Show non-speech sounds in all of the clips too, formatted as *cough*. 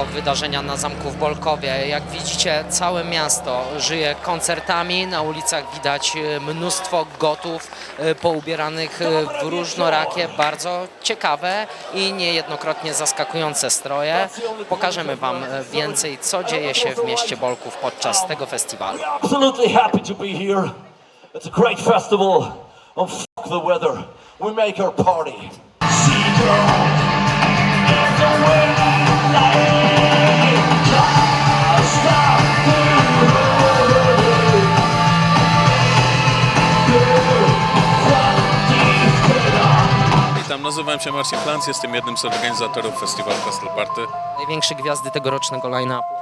tylko wydarzenia na zamku w Bolkowie. Jak widzicie, całe miasto żyje koncertami. Na ulicach widać e, mnóstwo gotów e, poubieranych e, w różnorakie, bardzo ciekawe i niejednokrotnie zaskakujące stroje. Pokażemy Wam więcej, co dzieje się w mieście Bolków podczas tego festiwalu. absolutely happy to be here. It's a great festival. And fuck the weather. We make our party. Witam, nazywam się Marcin Franz, jestem jednym z organizatorów festiwalu Castle Party. Największe gwiazdy tegorocznego line-upu.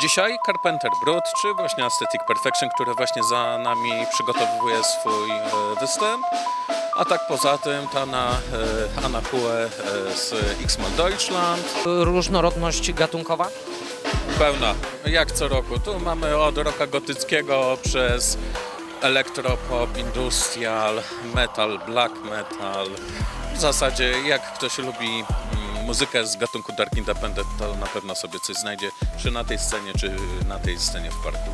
Dzisiaj Carpenter Brut, czy właśnie Aesthetic Perfection, które właśnie za nami przygotowuje swój e, występ. A tak poza tym Tana e, Anna Hue e, z X-Mal Deutschland. Różnorodność gatunkowa? Pełna, jak co roku. Tu mamy od rocka gotyckiego przez elektropop, industrial, metal, black metal. W zasadzie jak ktoś lubi mm, muzykę z gatunku Dark Independent, to na pewno sobie coś znajdzie, czy na tej scenie, czy na tej scenie w parku.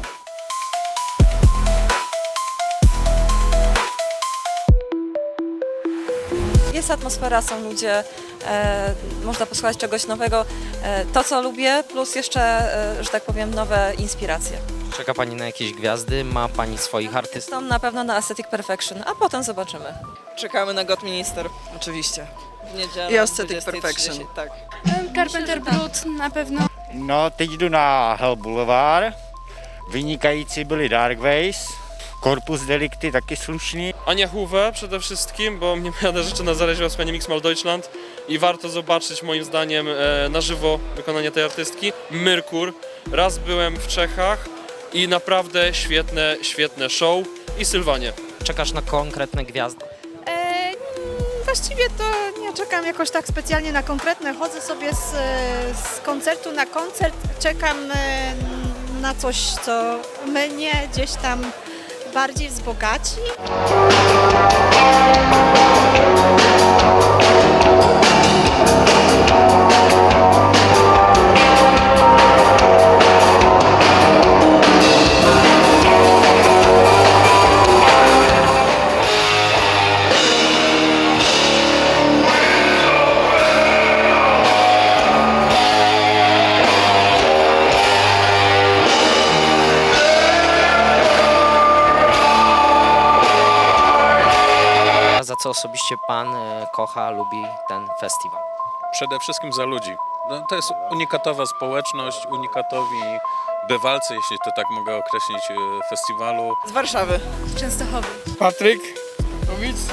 Jest atmosfera, są ludzie, e, można posłuchać czegoś nowego. E, to, co lubię, plus jeszcze, e, że tak powiem, nowe inspiracje. Czeka Pani na jakieś gwiazdy? Ma Pani swoich artystów? Na pewno na Aesthetic Perfection, a potem zobaczymy. Czekamy na God Minister, oczywiście. W niedzielę. I Aesthetic 20:30, Perfection. Tak. Carpenter Brut na pewno. No, teď jdu na Hell Boulevard. Vynikající byli Darkways. Corpus Delicti taky slušný. Ania Huwe przede wszystkim, bo mnie moja narzeczona zaleźła z panią Mixmal Deutschland i warto zobaczyć moim zdaniem e, na żywo wykonanie tej artystki. Myrkur. Raz byłem w Czechach i naprawdę świetne, świetne show i Sylwanie. Czekasz na konkretne gwiazdy? E, właściwie to nie czekam jakoś tak specjalnie na konkretne. Chodzę sobie z, z koncertu na koncert. Czekam e, na coś, co mnie gdzieś tam bardziej wzbogaci. Osobiście Pan e, kocha, lubi ten festiwal? Przede wszystkim za ludzi. No, to jest unikatowa społeczność, unikatowi bywalcy, jeśli to tak mogę określić, e, festiwalu. Z Warszawy. Częstochowy. Patryk,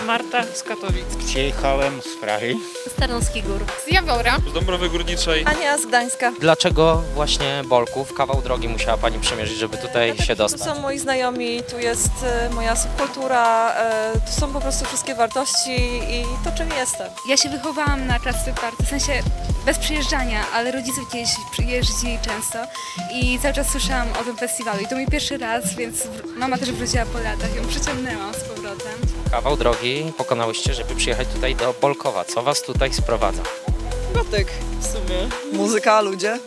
Marta z Katowic. Przyjechałem z Prahy. Starnowski Gór. Z Jawora. Z Dąbrowy Górniczej. Ania z Gdańska. Dlaczego właśnie Bolków? Kawał drogi musiała Pani przemierzyć, żeby tutaj się Tu dostać. są moi znajomi, tu jest e, moja subkultura, e, tu są po prostu wszystkie wartości i to, czym jestem. Ja się wychowałam na Castle Party, w sensie bez przyjeżdżania, ale rodzice kiedyś jeździli często i cały czas słyszałam o tym festiwalu. I to mój pierwszy raz, więc mama też wróciła po latach, ją przyciągnęłam z powrotem. Kawał drogi pokonałyście, żeby przyjechać tutaj do Bolkowa. Co Was tutaj sprowadza? Gotyk w sumie. Muzyka, ludzie,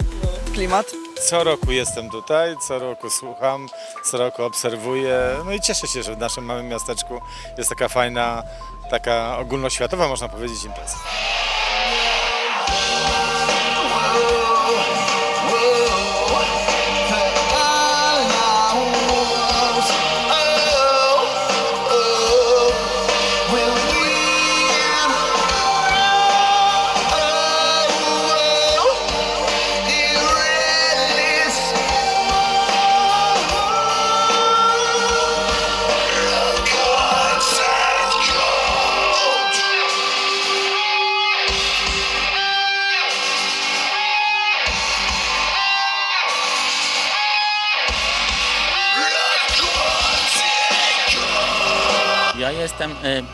klimat. co roku jestem tutaj, co roku słucham, co roku obserwuję. No i cieszę się, że w naszym małym miasteczku jest taka fajna, taka ogólnoświatowa, można powiedzieć, impreza.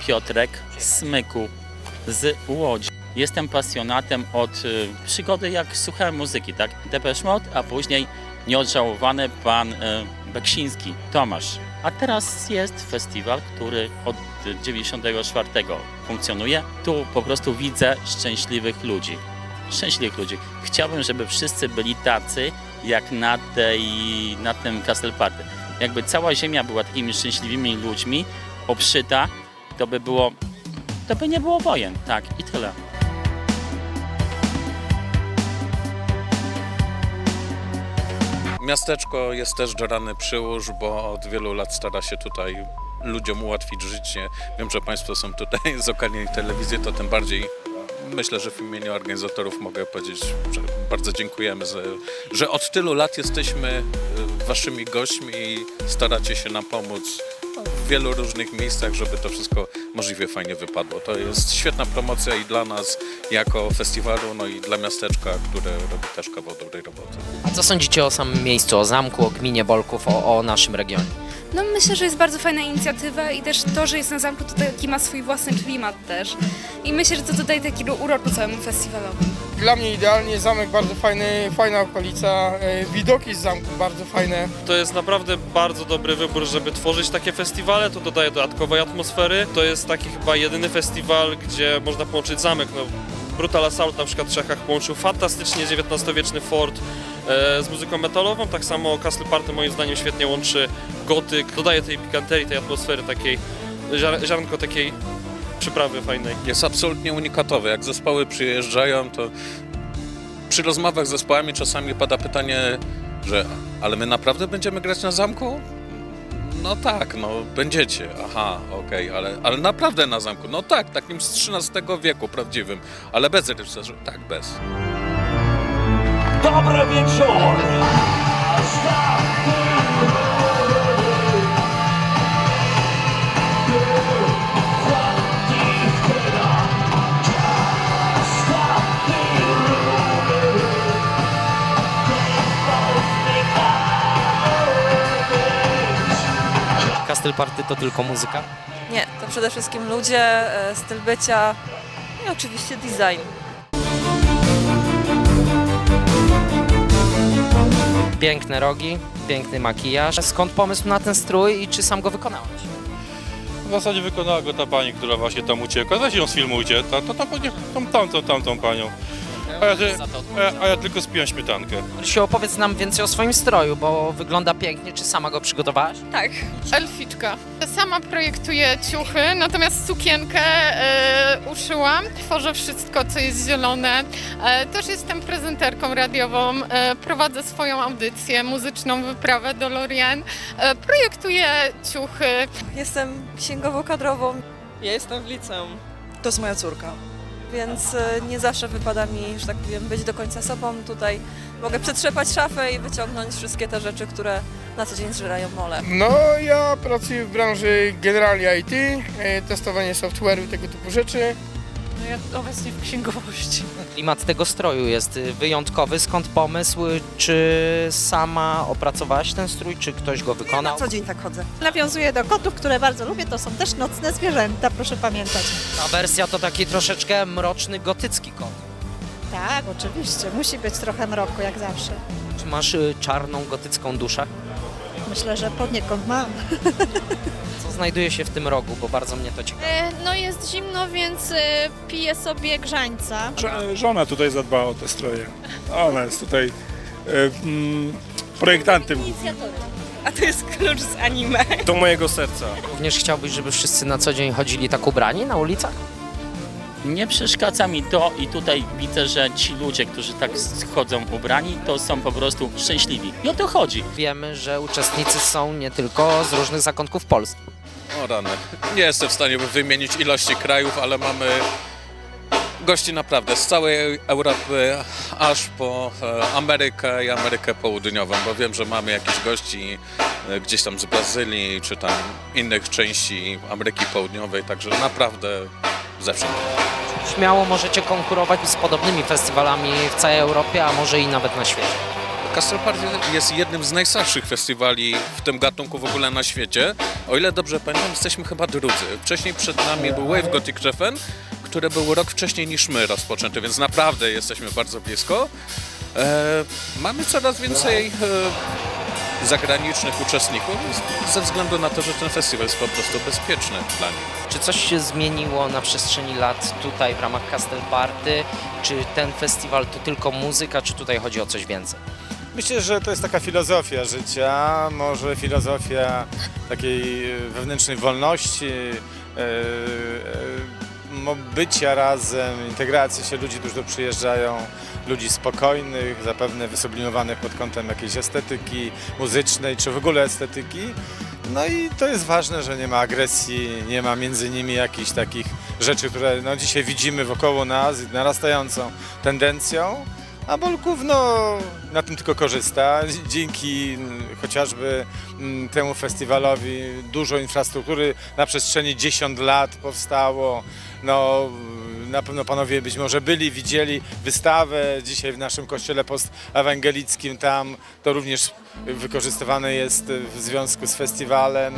Piotrek Smyku z Łodzi. Jestem pasjonatem od e, przygody, jak słuchałem muzyki, tak? Depeche Mode, a później nieodżałowany pan e, Beksiński, Tomasz. A teraz jest festiwal, który od 94 funkcjonuje. Tu po prostu widzę szczęśliwych ludzi. szczęśliwych ludzi. Chciałbym, żeby wszyscy byli tacy, jak na, tej, na tym Castle Party. Jakby cała ziemia była takimi szczęśliwymi ludźmi, obszyta, to by było, to by nie było wojen, tak, i tyle. Miasteczko jest też Dżerany Przyłóż, bo od wielu lat stara się tutaj ludziom ułatwić życie. Wiem, że Państwo są tutaj z okarnej telewizji, to tym bardziej myślę, że w imieniu organizatorów mogę powiedzieć, że bardzo dziękujemy, że, że od tylu lat jesteśmy y, Waszymi gośćmi i staracie się nam pomóc wielu różnych miejscach, żeby to wszystko możliwie fajnie wypadło. To jest świetna promocja i dla nas jako festiwalu, no i dla miasteczka, które robi też kawał dobrej roboty. A co sądzicie o samym miejscu, o zamku, o gminie Bolków, o, o naszym regionie? No myślę, że jest bardzo fajna inicjatywa i też to, że jest na zamku, to taki ma swój własny klimat też. I myślę, że to dodaje takiego uroku całemu festiwalowi. Dla mnie idealnie, zamek bardzo fajny, fajna okolica, e, widoki z zamku bardzo fajne. To jest naprawdę bardzo dobry wybór, żeby tworzyć takie festiwale, to dodaje dodatkowej atmosfery. To jest taki chyba jedyny festiwal, gdzie można połączyć zamek. No, Brutal Assault na przykład w Czechach połączył fantastycznie XIX-wieczny fort e, z muzyką metalową, tak samo Castle Party moim zdaniem świetnie łączy gotyk, dodaje tej pikanterii, tej atmosfery takiej, ziar- ziarnko takiej przyprawy fajnej. Jest absolutnie unikatowy. Jak zespoły przyjeżdżają, to przy rozmowach z zespołami czasami pada pytanie, że ale my naprawdę będziemy grać na zamku? No tak, no będziecie. Aha, okej, ale, ale naprawdę na zamku? No tak, takim z XIII wieku prawdziwym, ale bez rycerzy. Tak, bez. Dobry wieczór! Castle Party to tylko muzyka? Nie, to przede wszystkim ludzie, e, styl bycia i oczywiście design. Piękne rogi, piękny makijaż. Skąd pomysł na ten strój i czy sam go wykonałeś? W zasadzie wykonała go ta pani, która właśnie tam uciekła. Weź ją sfilmujcie, to, to, to, tą, tamtą, tamtą panią. A ja, ty- Za to a, a ja tylko spiłem śmietankę. Rysiu, opowiedz nam więcej o swoim stroju, bo wygląda pięknie. Czy sama go przygotowałaś? Tak. Elficzka. Sama projektuję ciuchy, natomiast sukienkę e, uszyłam. Tworzę wszystko, co jest zielone. E, też jestem prezenterką radiową. E, prowadzę swoją audycję, muzyczną wyprawę do Lorient. E, projektuję ciuchy. Jestem księgowo-kadrową, Ja jestem w liceum. To jest moja córka. Więc e, nie zawsze wypada mi, że tak powiem, być do końca sobą. Tutaj mogę przetrzepać szafę i wyciągnąć wszystkie te rzeczy, które na co dzień zżerają mole. No, ja pracuję w branży generalnie IT, testowanie software'u tego typu rzeczy. No ja obecnie w księgowości. Klimat tego stroju jest y, wyjątkowy. Skąd pomysł? Czy sama opracowałaś ten strój, czy ktoś go wykonał? dzień tak chodzę. Nawiązuję do kotów, które bardzo lubię. To są też nocne zwierzęta, proszę pamiętać. Ta wersja to taki troszeczkę mroczny, gotycki kot. Tak, oczywiście. Musi być trochę mroku, jak zawsze. Czy masz y, czarną, gotycką duszę? Myślę, że poniekąd mam. Co znajduje się w tym rogu, bo bardzo mnie to ciekawi. No jest zimno, więc e, piję sobie grzańca. Żona tutaj zadbała o te stroje. Ona jest tutaj e, mm, projektantem. A to jest klucz z anime. Do mojego serca. Również chciałbyś, żeby wszyscy na co dzień chodzili tak ubrani na ulicach? Nie przeszkadza mi to i tutaj widzę, że ci ludzie, którzy tak chodzą ubrani, to są po prostu szczęśliwi. I o to chodzi. Wiemy, że uczestnicy są nie tylko z różnych zakątków Polski. O rany. Nie jestem w stanie wymienić ilości krajów, ale mamy gości naprawdę z całej Europy, aż po e, Amerykę i Amerykę Południową, bo wiem, że mamy jakichś gości e, gdzieś tam z Brazylii, czy tam innych części Ameryki Południowej, także naprawdę zewsząd. Śmiało możecie konkurować z podobnymi festiwalami w całej Europie, a może i nawet na świecie. Castle Party jest jednym z najstarszych festiwali w tym gatunku w ogóle na świecie. O ile dobrze pamiętam, jesteśmy chyba drudzy. Wcześniej przed nami był Wave Gothic Treffen, który był rok wcześniej niż my rozpoczęty, więc naprawdę jesteśmy bardzo blisko. E, mamy coraz więcej e, zagranicznych uczestników ze względu na to, że ten festiwal jest po prostu bezpieczny dla nich. Czy coś się zmieniło na przestrzeni lat tutaj w ramach Castle Party? Czy ten festiwal to tylko muzyka, czy tutaj chodzi o coś więcej? Myślę, że to jest taka filozofia życia, może filozofia takiej e, wewnętrznej wolności, e, e, bycia razem, integracji się ludzi, którzy przyjeżdżają, ludzi spokojnych, zapewne wysublimowanych pod kątem jakiejś estetyki muzycznej, czy w ogóle estetyki. No i to jest ważne, że nie ma agresji, nie ma między nimi jakichś takich rzeczy, które no, dzisiaj widzimy wokoło nas i narastającą tendencją. A Bolków no, na tym tylko korzysta. Dzięki mm, chociażby mm, temu festiwalowi dużo infrastruktury na przestrzeni 10 lat powstało. No, na pewno panowie być może byli, widzieli wystawę dzisiaj w naszym kościele postewangelickim. Tam to również wykorzystywane jest w związku z festiwalem.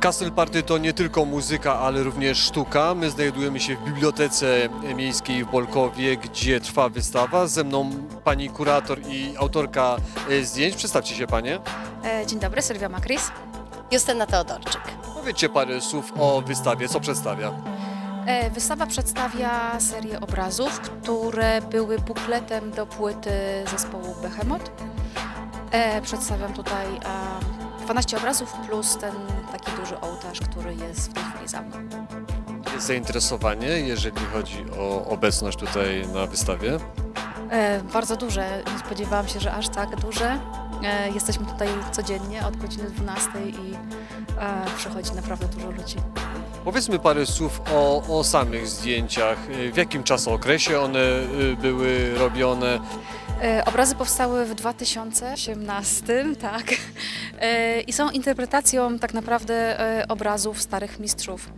Castle Party to nie tylko muzyka, ale również sztuka. My znajdujemy się w Bibliotece Miejskiej w Bolkowie, gdzie trwa wystawa. Ze mną pani kurator i autorka e, zdjęć. Przedstawcie się panie. E, Dzień dobry, Sylwia Makris. Justyna Teodorczyk. Powiedzcie parę słów o wystawie. Co przedstawia? E, Wystawa przedstawia serię obrazów, które były bukletem do płyty zespołu Behemoth. Przedstawiam tutaj 12 obrazów plus ten taki duży ołtarz, który jest w tej chwili za mną. Jest zainteresowanie, jeżeli chodzi o obecność tutaj na wystawie. E, Bardzo duże, nie spodziewałam się, że aż tak duże. E, Jesteśmy tutaj codziennie od godziny 12 i e, przychodzi naprawdę dużo ludzi. Powiedzmy parę słów o, o samych zdjęciach. E, W jakim czasookresie one e, były robione? E, Obrazy powstały w 2018, *laughs* tak. E, I są interpretacją tak naprawdę e, obrazów starych mistrzów.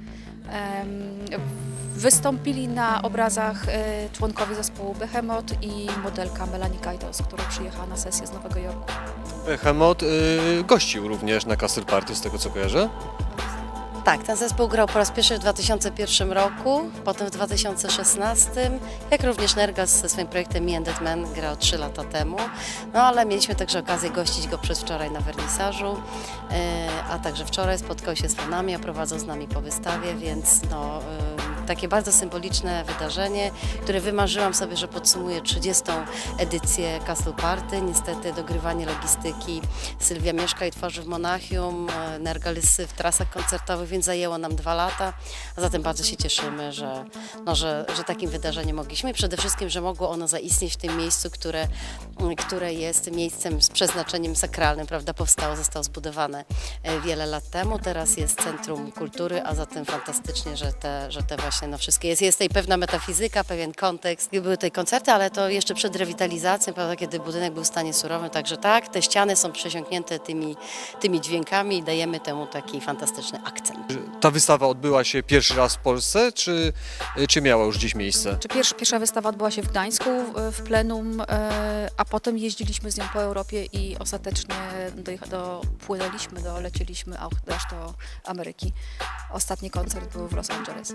Wystąpili na obrazach członkowie zespołu Behemoth i modelka Melanie Kaitos, która przyjechała na sesję z Nowego Jorku. Behemoth e, gościł również na Castle Party, z tego co kojarzę. Tak, ten zespół grał po raz pierwszy w 2001 roku, potem w 2016, jak również Nergal ze swoim projektem Me and That Man grał 3 lata temu. No ale mieliśmy także okazję gościć go przedwczoraj na wernisażu, e, a także wczoraj spotkał się z fanami, a prowadzą z nami po wystawie, więc no, e, takie bardzo symboliczne wydarzenie, które wymarzyłam sobie, że podsumuje 30. edycję Castle Party. Niestety dogrywanie logistyki Sylwia mieszka i tworzy w Monachium, e, Nergal jest w trasach koncertowych, więc zajęło nam dwa lata. A zatem bardzo się cieszymy, że, no, że, że takim wydarzeniem mogliśmy i przede wszystkim, że mogło ono zaistnieć w tym miejscu, które, które jest miejscem z przeznaczeniem sakralnym, prawda? Powstało, zostało zbudowane e, wiele lat temu. Teraz jest Centrum Kultury, a zatem fantastycznie, że te, że te właśnie no, wszystkie jest. Jest tutaj pewna metafizyka, pewien kontekst. Były tutaj koncerty, ale to jeszcze przed rewitalizacją, prawda, kiedy budynek był w stanie surowym. Także tak, te ściany są przesiąknięte tymi, tymi dźwiękami i dajemy temu taki fantastyczny akcent. Ta wystawa odbyła się pierwszy raz w Polsce, czy, czy miała już gdzieś miejsce? Czy pierwsza, pierwsza wystawa odbyła się w Gdańsku w plenum, e, a potem jeździliśmy z nią po Europie i ostatecznie dojecha- dopłynęliśmy, dolecieliśmy aż do Ameryki. Ostatni koncert był w Los Angeles.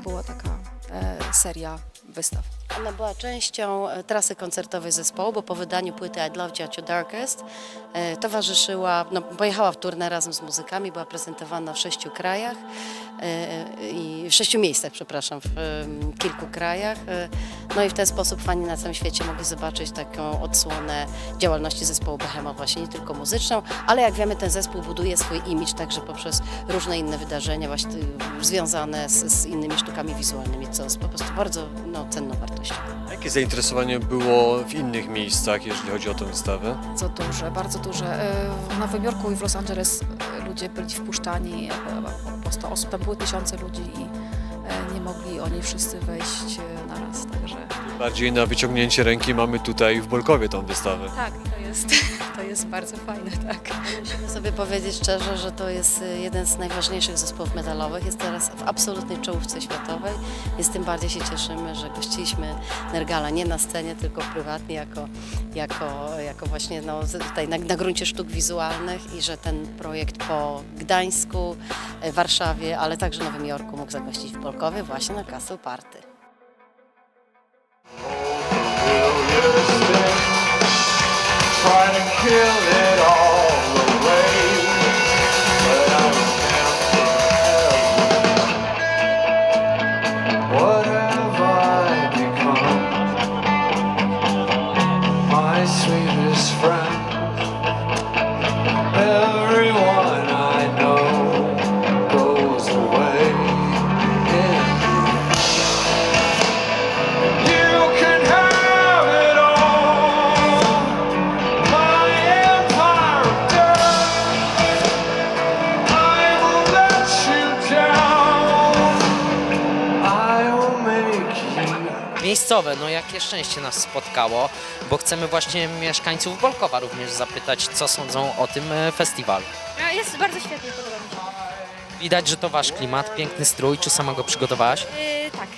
była taka e, seria wystaw. Ona była częścią e, trasy koncertowej zespołu, bo po wydaniu płyty I Love You at Your Darkest e, towarzyszyła, no, pojechała w turnę razem z muzykami, była prezentowana w sześciu krajach i w sześciu miejscach, przepraszam, w kilku krajach. No i w ten sposób fani na całym świecie mogli zobaczyć taką odsłonę działalności zespołu Behemoth, właśnie nie tylko muzyczną, ale jak wiemy ten zespół buduje swój imidż także poprzez różne inne wydarzenia właśnie związane z, z innymi sztukami wizualnymi, co jest po prostu bardzo no, cenną wartością. Jakie zainteresowanie było w innych miejscach, jeżeli chodzi o tę wystawę? Bardzo duże, bardzo duże. E, W Nowym Jorku i w Los Angeles e, ludzie byli wpuszczani, e, po 100 osób, tam były tysiące ludzi i nie mogli oni wszyscy wejść e, na raz, także... Bardziej na wyciągnięcie ręki mamy tutaj w Bolkowie tą wystawę. Tak, to jest, jest bardzo fajne, tak. Musimy sobie powiedzieć szczerze, że to jest y, jeden z najważniejszych zespołów metalowych. Jest teraz w absolutnej czołówce światowej, więc tym bardziej się cieszymy, że gościliśmy Nergala nie na scenie, tylko prywatnie, jako, jako, jako właśnie no, tutaj na, na gruncie sztuk wizualnych i że ten projekt po Gdańsku, y, Warszawie, ale także Nowym Jorku mógł zagościć w Polkowie właśnie na Castle Party. Try to kill it all Miejscowe, no jakie szczęście nas spotkało, bo chcemy właśnie mieszkańców Bolkowa również zapytać, co sądzą o tym e, festiwalu. Jest bardzo świetnie, podoba mi się. Widać, że to wasz klimat, piękny strój, czy sama go przygotowałaś? Yy, tak.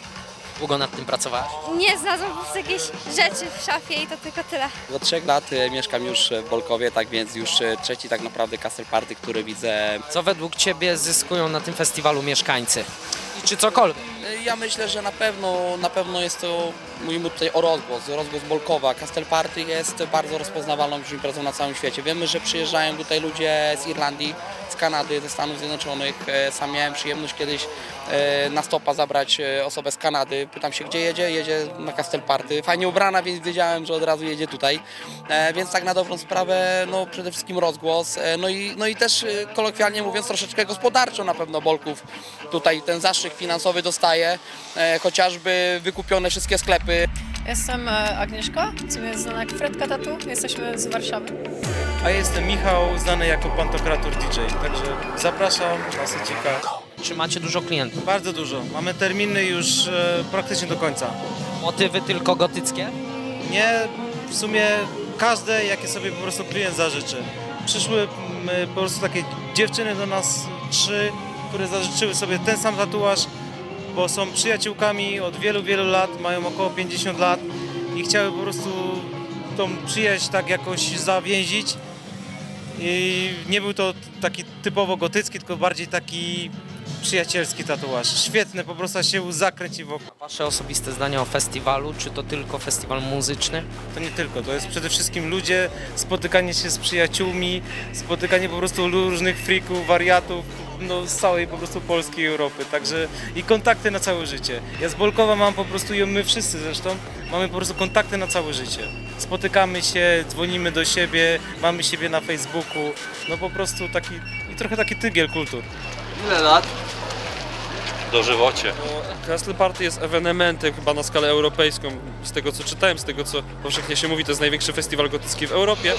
Długo nad tym pracowałaś? Nie znalazłam po prostu jakieś rzeczy w szafie i to tylko tyle. Od trzech lat e, mieszkam już w Bolkowie, tak więc już trzeci tak naprawdę Castle Party, który widzę. Co według ciebie zyskują na tym festiwalu mieszkańcy? Czy cokolwiek? Ja myślę, że na pewno, na pewno jest to, mówimy tutaj o rozgłos, rozgłos Bolkowa. Castle Party jest bardzo rozpoznawalną już imprezą na całym świecie. Wiemy, że przyjeżdżają tutaj ludzie z Irlandii, z Kanady, ze Stanów Zjednoczonych. E, Sam miałem przyjemność kiedyś e, na stopa zabrać e, osobę z Kanady. Pytam się, gdzie jedzie? Jedzie na Castle Party. Fajnie ubrana, więc wiedziałem, że od razu jedzie tutaj. Więc tak na dobrą sprawę, no przede wszystkim rozgłos. No i, no i też kolokwialnie mówiąc troszeczkę gospodarczo na pewno Bolków tutaj ten zastrzyk finansowy dostaje. E, Chociażby wykupione wszystkie sklepy. Jestem e, Agnieszka, w sumie znana jak Fredka Tatu. Jesteśmy z Warszawy. A ja jestem Michał, znany jako Pantokrator DJ, także zapraszam na Secika. Czy macie dużo klientów? Bardzo dużo. Mamy terminy już e, praktycznie do końca. Motywy tylko gotyckie? Nie, w sumie każde, jakie sobie po prostu klient zażyczy. Przyszły mm, po prostu takie dziewczyny do nas, trzy, które zażyczyły sobie ten sam tatuaż, bo są przyjaciółkami od wielu, wielu lat, mają około 50 lat i chciały po prostu tą przyjaźń tak jakoś zawięzić. I nie był to taki typowo gotycki, tylko bardziej taki przyjacielski tatuaż. Świetny, po prostu się łza kręci wokół. Wasze osobiste zdanie o festiwalu, czy to tylko festiwal muzyczny? To nie tylko, to jest przede wszystkim ludzie, spotykanie się z przyjaciółmi, spotykanie po prostu różnych frików, wariatów, no z całej po prostu Polski i Europy, także i kontakty na całe życie. Ja z Bolkowa mam po prostu, i my wszyscy zresztą, mamy po prostu kontakty na całe życie. Spotykamy się, dzwonimy do siebie, mamy siebie na Facebooku, no po prostu taki, i trochę taki tygiel kultur. Ile lat? Dożywocie. Castle Party jest ewenementem chyba na skalę europejską. Z tego co czytałem, z tego co powszechnie się mówi, to jest największy festiwal gotycki w Europie.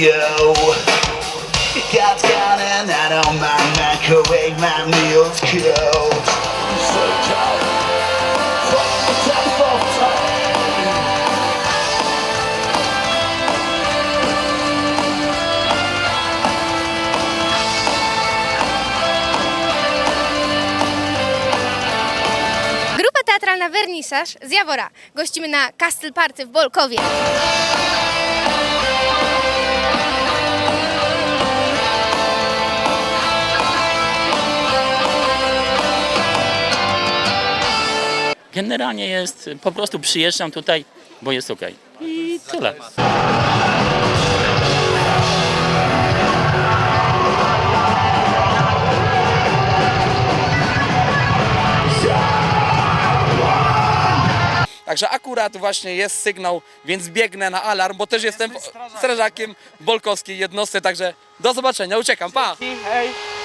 Video. God's mind microwave my meals cold. Teatralna Wernisaż z Jawora. Gościmy na Castle Party w Bolkowie. Generalnie jest, po prostu przyjeżdżam tutaj, bo jest ok. I tyle. Także akurat właśnie jest sygnał, więc biegnę na alarm, bo też jestem strażakiem w bolkowskiej jednostce, także do zobaczenia, uciekam, pa! Hej!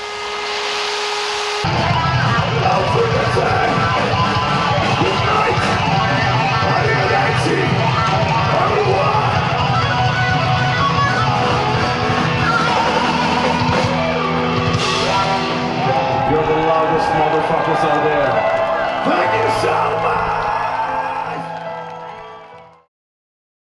There. Thank you so much.